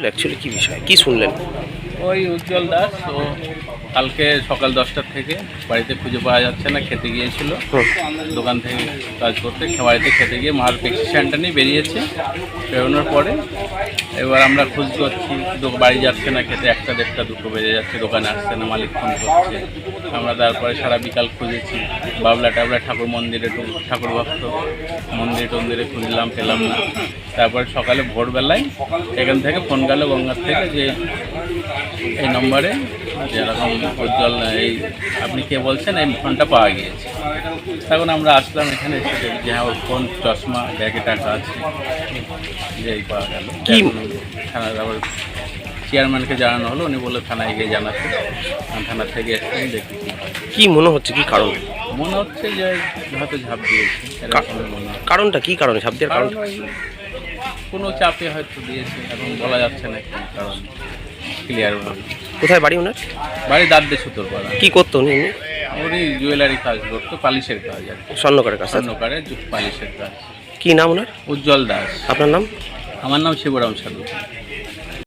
Actually কী বিষয়? কী শুনলেন? ওই উজ্জ্বল দাস, ও কালকে সকাল দশটার থেকে বাড়িতে খুঁজে পাওয়া যাচ্ছে না, খেতে গিয়েছিল। দোকান থেকে কাজ করতে বাড়িতে খেতে গিয়ে মার প্রেসক্রিপশনটা নিয়ে বেরিয়েছে, বেরোনোর পরে। এবার আমরা খোঁজ করছি বাড়ি যাচ্ছে না, খেতে একটা দেড়টা, দুটো বেজে যাচ্ছে, দোকানে আসছে না, মালিক ফোন করছে। আমরা তারপরে সারা বিকাল খুঁজেছি, বাবলা টাবলা ঠাকুর মন্দিরে ঠাকুর ভক্ত মন্দির টন্দিরে খুঁজলাম, পেলাম না। তারপরে সকালে ভোরবেলায় এখান থেকে ফোন গেল গঙ্গার থেকে যে এই নম্বরে যেরকম উজ্জ্বল এই আপনি কে বলছেন এই ফোনটা পাওয়া গিয়েছে। তখন আমরা আসলাম এখানে এসে দেখি যে হ্যাঁ ওর ফোন চশমা ব্যাগে টাকা আছে। যে এই পাওয়া গেল? থানার আবার চেয়ারম্যানকে জানানো হলো উনি বলল থানায় গিয়ে জানাতে। থানার থেকে এসেছি দেখি কি মনে হচ্ছে কি কারণ? মনে হচ্ছে যে হয়তো ঝাঁপ দিয়েছে কারণটা কি কারণে? দেওয়ার কারণ কারণ? কোনো চাপে হয়তো দিয়েছে এখন বলা যাচ্ছে না কারণ। ক্লিয়ার ভাবে কোথায় বাড়ি ওনার? বাড়ি দাঁত দিয়ে সুতোর পাড়া কি করতো উনি? উনি? জুয়েলারি কাজ করতো পালিশের কাজ আর কি। স্বর্ণকারের কাছে স্বর্ণকারে পালিশের কাজ। কি নাম ওনার? উজ্জ্বল দাস। আপনার নাম? আমার নাম শিবরাম সাধু।